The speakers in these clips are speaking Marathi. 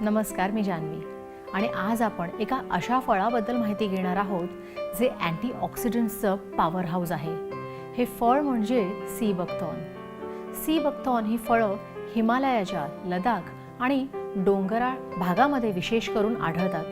नमस्कार मी जान्हवी आणि आज आपण एका अशा फळाबद्दल माहिती घेणार आहोत जे अँटीऑक्सिडंट्सचं पॉवर हाऊस आहे. हे फळ म्हणजे सी बक्थॉन सी बक्थॉन ही फळं हिमालयाच्या लडाख आणि डोंगराळ भागामध्ये विशेष करून आढळतात.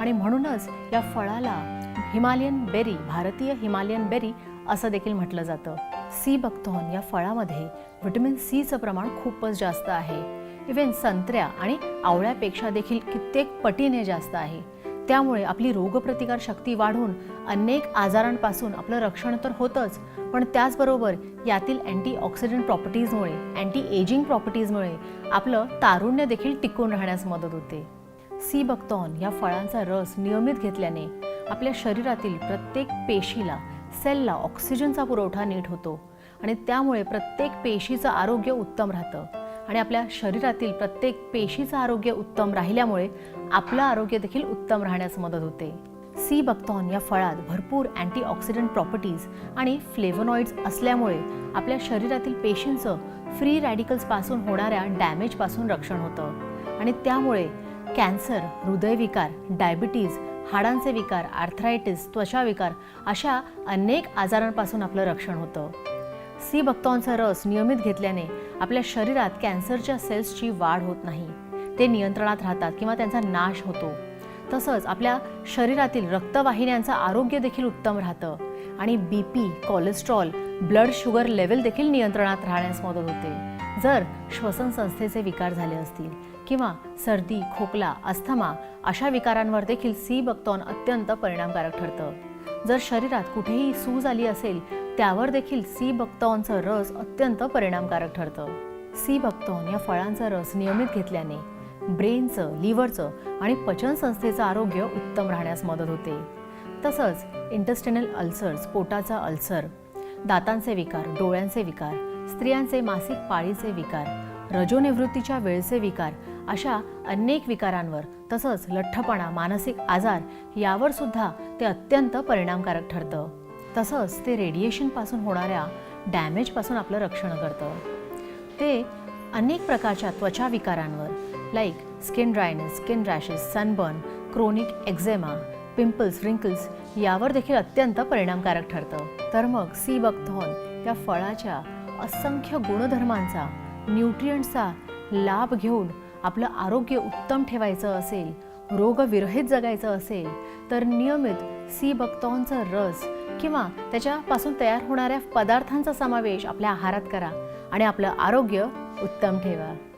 आणि म्हणूनच या फळाला हिमालयन बेरी भारतीय हिमालयन बेरी असं देखील म्हटलं जातं. सी बक्थॉन या फळामध्ये व्हिटॅमिन सीचं प्रमाण खूपच जास्त आहे. इव्हन संत्र्या आणि आवळ्यापेक्षा देखील कित्येक पटीने जास्त आहे. त्यामुळे आपली रोगप्रतिकार शक्ती वाढून अनेक आजारांपासून आपलं रक्षण तर होतंच पण त्याचबरोबर यातील अँटीऑक्सिडंट प्रॉपर्टीजमुळे अँटी एजिंग प्रॉपर्टीजमुळे आपलं तारुण्य देखील टिकून राहण्यास मदत होते. सी बक्तॉन या फळांचा रस नियमित घेतल्याने आपल्या शरीरातील प्रत्येक पेशीला सेलला ऑक्सिजनचा पुरवठा नीट होतो आणि त्यामुळे प्रत्येक पेशीचं आरोग्य उत्तम राहतं. आणि आपल्या शरीरातील प्रत्येक पेशीचं आरोग्य उत्तम राहिल्यामुळे आपलं आरोग्य देखील उत्तम राहण्यास मदत होते. सी बक्तॉन या फळात भरपूर अँटीऑक्सिडंट प्रॉपर्टीज आणि फ्लेवनॉइड्स असल्यामुळे आपल्या शरीरातील पेशींचं फ्री रॅडिकल्सपासून होणाऱ्या डॅमेजपासून रक्षण होतं. आणि त्यामुळे कॅन्सर हृदयविकार डायबिटीज हाडांचे विकार आर्थरायटिस त्वचाविकार अशा अनेक आजारांपासून आपलं रक्षण होतं. सी बक्तॉनचा रस नियमित घेतल्याने आपल्या शरीरात कॅन्सरच्या सेल्सची वाढ होत नाही. ते नियंत्रणात राहतात किंवा त्यांचा नाश होतो. तसंच आपल्या शरीरातील रक्तवाहिन्यांचं आरोग्य देखील उत्तम राहतं आणि B P cholesterol blood sugar level देखील नियंत्रणात राहण्यास मदत होते. जर श्वसन संस्थेचे विकार झाले असतील किंवा सर्दी खोकला अस्थमा अशा विकारांवर देखील सी बक्तॉन अत्यंत परिणामकारक ठरतं. जर शरीरात कुठेही सूज आली असेल त्यावर देखील सी बक्तॉनचं रस अत्यंत परिणामकारक ठरतं. सी बक्तॉन या फळांचा रस नियमित घेतल्याने ब्रेनचं लिव्हरचं आणि पचनसंस्थेचं आरोग्य उत्तम राहण्यास मदत होते. तसंच इंटेस्टिनल अल्सर्स पोटाचा अल्सर दातांचे विकार डोळ्यांचे विकार स्त्रियांचे मासिक पाळीचे विकार रजोनिवृत्तीच्या वेळचे विकार अशा अनेक विकारांवर तसंच लठ्ठपणा मानसिक आजार यावर सुद्धा ते अत्यंत परिणामकारक ठरतं. तसंच ते रेडिएशनपासून होणाऱ्या डॅमेजपासून आपलं रक्षण करतं. ते अनेक प्रकारच्या त्वचा विकारांवर like skin dryness skin rashes sunburn chronic eczema pimples wrinkles यावर देखील अत्यंत परिणामकारक ठरतं. तर मग सी बकथॉन या फळाच्या असंख्य गुणधर्मांचा न्यूट्रियंट्सचा लाभ घेऊन आपलं आरोग्य उत्तम ठेवायचं असेल रोगविरहित जगायचं असेल तर नियमित सी बक्तॉनचा रस किंवा त्याच्यापासून तयार होणाऱ्या पदार्थांचा समावेश आपल्या आहारात करा आणि आपलं आरोग्य उत्तम ठेवा.